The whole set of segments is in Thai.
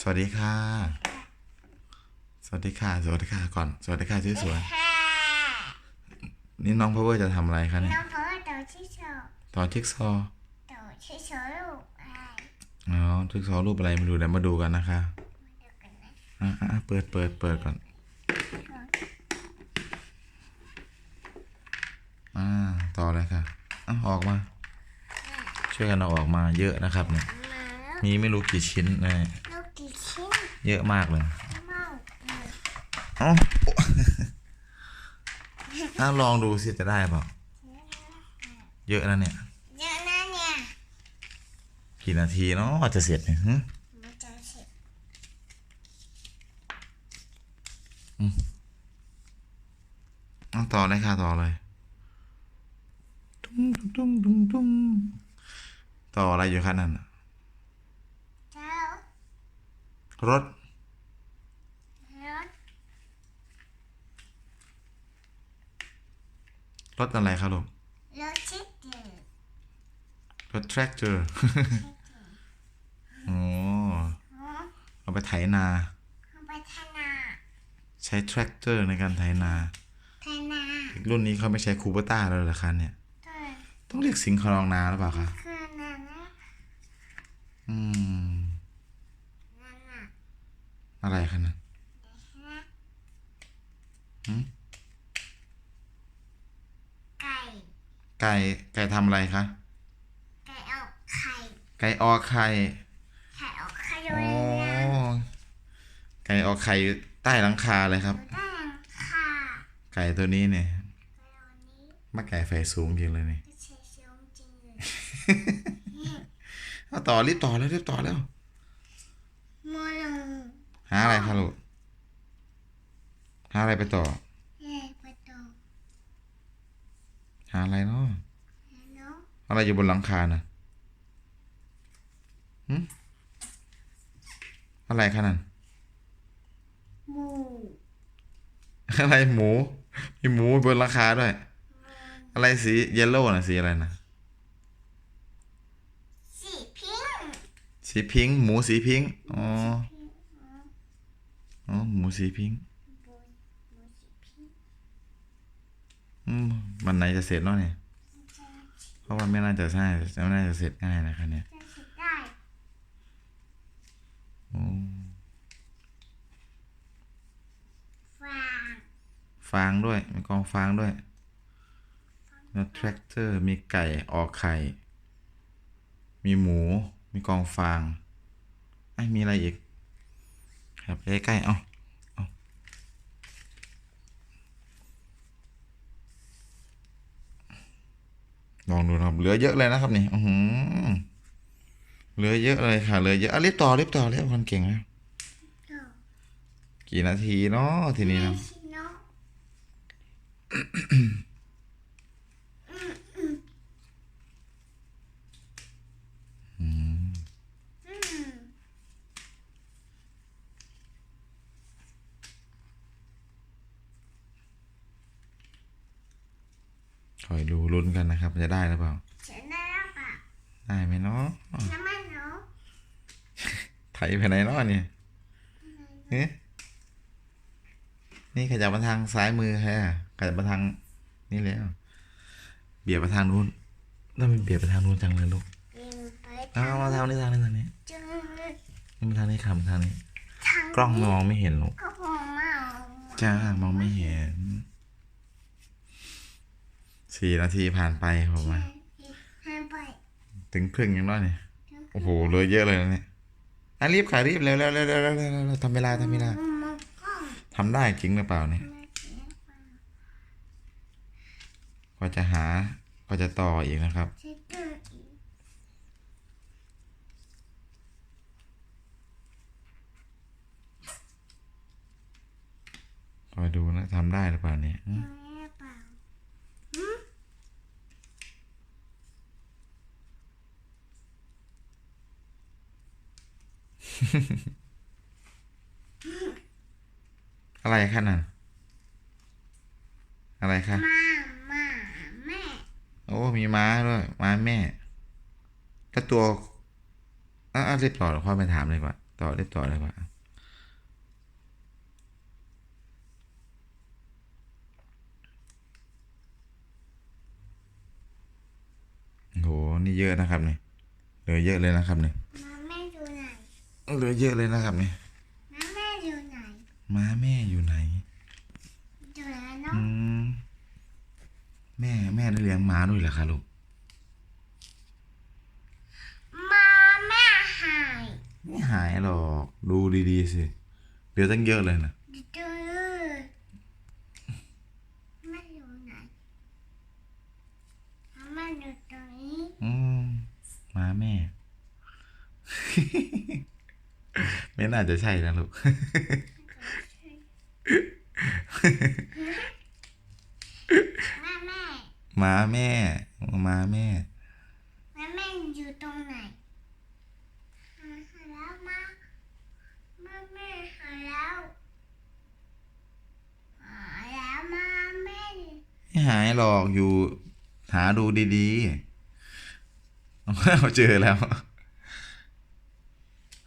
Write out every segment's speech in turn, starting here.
สวัสดีค่ะ สวัสดีค่ะ สวัสดีค่ะก่อน สวัสดีค่ะสวยค่ะๆนี่น้องพาวเวอร์จะทำอะไรคะเนี่ยน้องเพราะว่าตัวที่สองต่อจิ๊กซอว์ตัวที่สองลูกอะไรอ๋อจิ๊กซอว์รูปอะไรไม่รู้เดี๋ยวมาดูกันนะคะมาดูกันนะอะอะอะเปิดเปิดเปิดก่อนอ่าต่อเลยค่ะอะออกมา ช่วยกันเอาออกมาเยอะนะครับเนี่ยมาแล้วมีไม่รู้กี่ชิ้นเลยลูกกี่ชิ้น เยอะมากเลยเมาเลยเอ้าอะลองดูสิจะได้เปล่าเยอะนะเนี่ย เยอะนะเนี่ย กี่นาทีเนาะอาจจะเสร็จเนี่ยหึมันจะเสร็จเอาต่อเลยค่ะต่อเลยตุ้งตุ้งตุ้งตุ้งต่ออะไรอยู่คะนั่นน่ะ เจ้าร ถ รถ รถอะไรครับลูก รถชิดเดือดรถแทรกเตอร์โอ้อ๋อเอาไปไถนา เอาไปทนา ใช้แทรกเตอร์ในการไถนาทนารุ่นนี้เขาไม่ใช้คูเปอร์ต้าแล้วเหรอคะเนี่ยตัวต้องเรียกสิงห์คลองนาหรือเปล่าคะคือนานะอืมนานะ อะไรคะนั่นนะหืมไก่ไก่ไก่ทำอะไรคะไก่ออกไข่ไก่ออกไข่ไข่ออกไข่ด้อ๋วอยนะไก่ออกไข่อยู่ใต้หลังคาเลยครับอยู่ด้านค่ะไก่ตัวนี้เนี่ยวันนี้มาไก่ไฟสูงจริงเลยนี่ ก็เชยชมจริงเลย เอาต่อรีบต่อแล้วรีบต่อแล้วโมโลหาอะไรคะลูกหาอะไรไปต่อเย่ประตูหาอะไรเนาะเนาะอะไรอยู่บนหลังคาน่ะหึอะไรคะนั่น หมูอะไรหมู มีหมูบนหลังคาด้วย อะไรสีเยลโล่น่ะสีอะไรนะสีพิงค์สีพิงค์หมูสีพิงค์อ๋อ อ๋อหมูสีพิงค์บนหมูสีพิงค์อืมวันไหนจะเสร็จเนาะเนี่ยเพราะว่าไม่น่าจะใช่ไม่น่าจะเสร็จง่ายนะคะเนี่ยจะสิได้โอ้ฟางฟางด้วยมีกองฟางด้วยแล้วแทรกเตอร์มีไก่ออกไข่ มีหมู มีกองฟางไอ้มีอะไรอีก ครับใกล้ๆเอาเอาลองดูนะครับ เหลือเยอะเลยนะครับนี่อือหือเหลือเยอะเลยค่ะ เหลือเยอะอะรีบต่อรีบต่อเรียบคนเก่งนะโตกี่นาทีเนาะทีนี้นะ ชิโนะ อืม อืม คอยดูลุ้น กันนะครับ จะได้หรือเปล่าฉันได้แล้วปะได้ไหมเนาะน้ำมันเนาะไถไปไหนเนาะเนี่ยเอ๊ะนี่ขยับมาทางซ้ายมือฮะขยับมาทางนี่แล้ว เบียดมาทางนู้นแล้วมันเบียดไปทางนู้นจังเลยลูกกินไปเอามาทางนี้ทางนี้ทางนี้จึงนี่มาทางนี้ค่ะมาทางนี้ทางกล้องมองไม่เห็นลูกก็พอมาจ้ามองไม่เห็น สี่นาทีผ่านไปผมว่าให้ไปถึงครึ่งยังน้อยเนี่ยโอ้โหเหลยเยอะเลยนะเนี่ยอะรีบขายรีบเร็วเร็วเร็วเร็วเร็วเร็วเร็วทำเวลาทำเวลามันก็ทำได้จริงหรือเปล่าเนี่ยไม่เสียไปก็จะหาก็จะต่ออีกนะครับเช็ดเกิดอีกคอยดูนะทำได้หรือเปล่าเนี่ยอืม ไม่เปล่า อะไรคะนั่นอะไรคะมามาแม่ โอ้ มีม้าด้วย ม้าแม่แล้วตัวอะอะรีบต่อเดี๋ยวพ่อไปถามเลยดีกว่าต่อได้ต่อเลยปะโห นี่เยอะนะครับเนี่ยเหลือเยอะเลยนะครับเนี่ยมาแม่อยู่ไหน เหลือเยอะเลยนะครับเนี่ยมาแม่อยู่ไหนม้าแม่อยู่ไหนอยู่ไหนเนาะอืมแม่แม่ได้เลี้ยงม้าด้วยเหรอคะลูกมาแม่หายไม่หายหรอกดูดีๆสิเหลือตั้งเยอะเลยนะดูดูแม่อยู่ไหนมาแม่อยู่ตรงนี้อืมม้าแม่ ไม่น่าจะใช่นะลูกแม่แม่ม้าแม่ ม้าแม่แม่แม่อยู่ตรงไหนหาหาแล้วมาแม่แม่หาแล้วหาแล้วมาแม่ไม่หายหรอกอยู่ หาดูดีๆเอาเจอแล้ว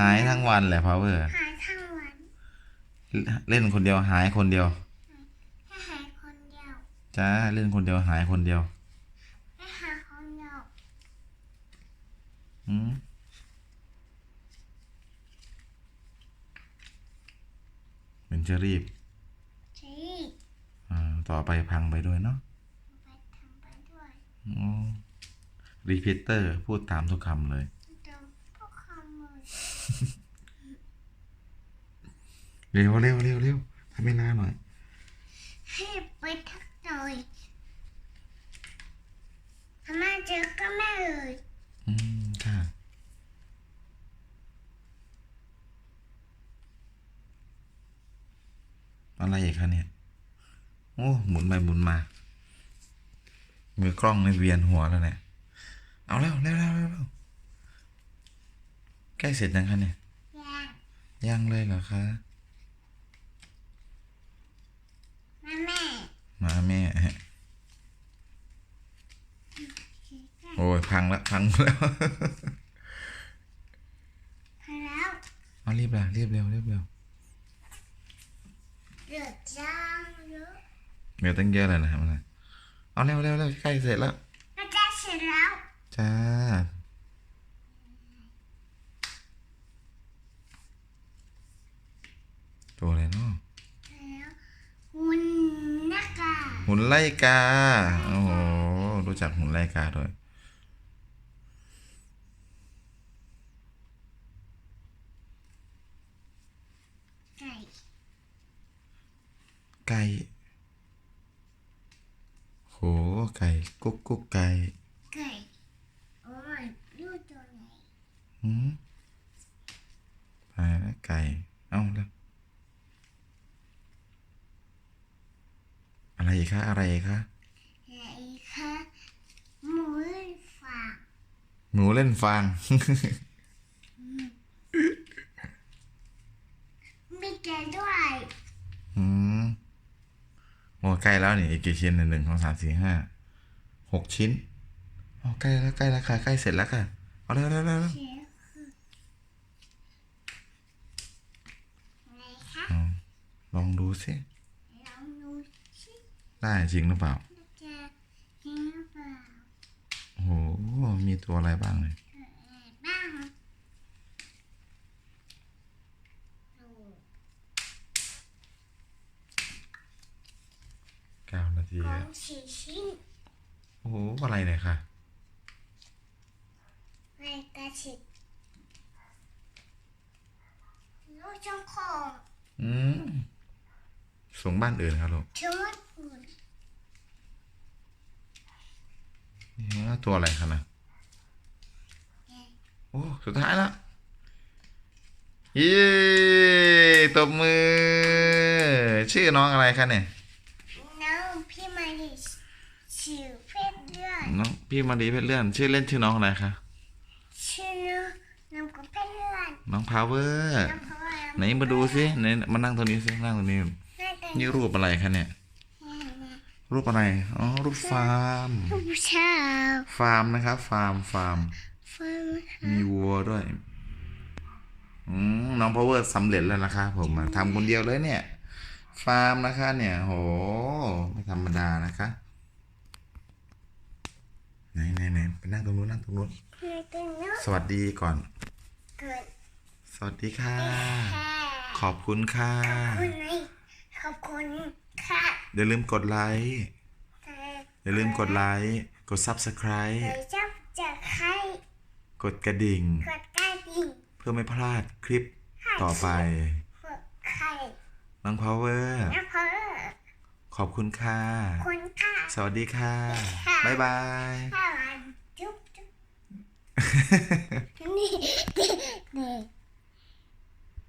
หายทั้งวันแหละพาวเวอร์หายทั้งวันเล่นคนเดียวหายคนเดียวแค่หายคนเดียวจ้าเล่นคนเดียวหายคนเดียวแค่หายคนเดียวอืมเหมือนจะรีบที่อ่าต่อไปพังไปด้วยเนาะไปทำไปด้วยรีพิเตอร์ พูดตามทุกคำเลยเดี๋ยวพวกขโมย เร็วเร็วเร็วเร็วทำเวลาหน่อย ให้ไปทักหน่อยทำไมเจอก็แม่เลยอืม ค่ะ อะไรอีกคะเนี่ย โอ้ หมุนไปหมุนมา มือกล้องในเวียนหัวแล้วเนี่ย เอาแล้วเร็วเร็วเร็วเร็ว ใกล้เสร็จยังคะเนี่ยแย่ยังเลยเหรอคะแม่แม่ มาแม่ โอ้ยพังแล้วพังแล้วพอแล้วเอารีบละรีบเร็วรีบเร็วเดือดจังเยอะเหลือตั้งเยอะเลยนะครับนะเอาเร็วเร็วเร็วใกล้เสร็จแล้วแม่จะเสร็จแล้ว จ้า ตัวอะไรเนาะแล้วหุ่นนักกาหุ่นไล่กา โอ้โห รู้จักหุ่นไล่กาด้วย ไก่ ไก่ โห ไก่ กุ๊กกุ๊กไก่ ไก่โอ้ยดูตัวไหนหืมไปแล้วไก่ เอาแล้ว อะไรอีกคะอะไรอีกคะไหนคะหมูฝากหนูเล่นฟางมีแกด้วยอืมโอ้ใกล้แล้วนี่อีกกี่ชิ้นหนึ่งหนึ่งสองสามสี่ห้าหกชิ้นโอ้ใกล้แล้วใกล้แล้วค่ะใกล้เสร็จแล้วค่ะเอาเร็วเร็วเร็วเร็วเชฟคือไหนคะเอาลองดูสิลองดูสิ ได้จริงหรือเปล่าว่าจะจริงหรือเปล่าโอ้โหมีตัวอะไรบ้างเลยเกิดอะไรบ้างดูเก้านาทีกล่อแล้วงสี่ชิ้นโอ้โหอะไรเนี่ยค่ะในกระชิบลูกจงของอืมส่งบ้านอื่นครับลูกทั้งหมดหุ่น นี่ ตัวอะไรคะนะโอ้ สุดท้ายแล้วเย้ตบมือ ชื่อน้องอะไรคะเนี่ยน้องพี่มาริสชื่อเพชรเลือดน้องพี่มารีเพชรเลื่อน ชื่อเล่นชื่อน้องอะไรคะชื่อน้องน้องกับเพชรเลือดน้องพาวเวอร์น้องเพราะว่าไหนมาดูสิไหนมานั่งตรงนี้สินั่งตรงนี้น่าจะนี่รูปอะไรคะเนี่ย รูปอะไร อ๋อ รูปฟาร์มผู้ชายฟาร์มนะครับ ฟาร์ม ฟาร์ม ฟังมีวัวด้วย อืมน้องพาวเวอร์สำเร็จแล้วนะคะ ผมอะทำคนเดียวเลยเนี่ย ฟาร์มนะคะ เนี่ย โห ไม่ธรรมดานะคะ ไหนไหนไหนไปนั่งตรงนู้นนั่งตรงนู้นเพื่อตัวนู้นสวัสดีก่อน เกิดสวัสดีค่ะแค่ขอบคุณค่ะ คุณไงขอบคุณค่ะ อย่าลืมกดไลค์แต่อย่าลืมกดไลค์กด Subscribe เดี๋ยวจะจะใครกดกระดิ่ง กดกระดิ่งเพื่อไม่พลาดคลิปต่อไปกดใครน้องพาวเวอร์นะเพื่อขอบคุณค่ะคุณค่ะสวัสดีค่ะค่ะ บ๊ายบายสวัสดีจุ๊บจุ๊บนี่นี่นี่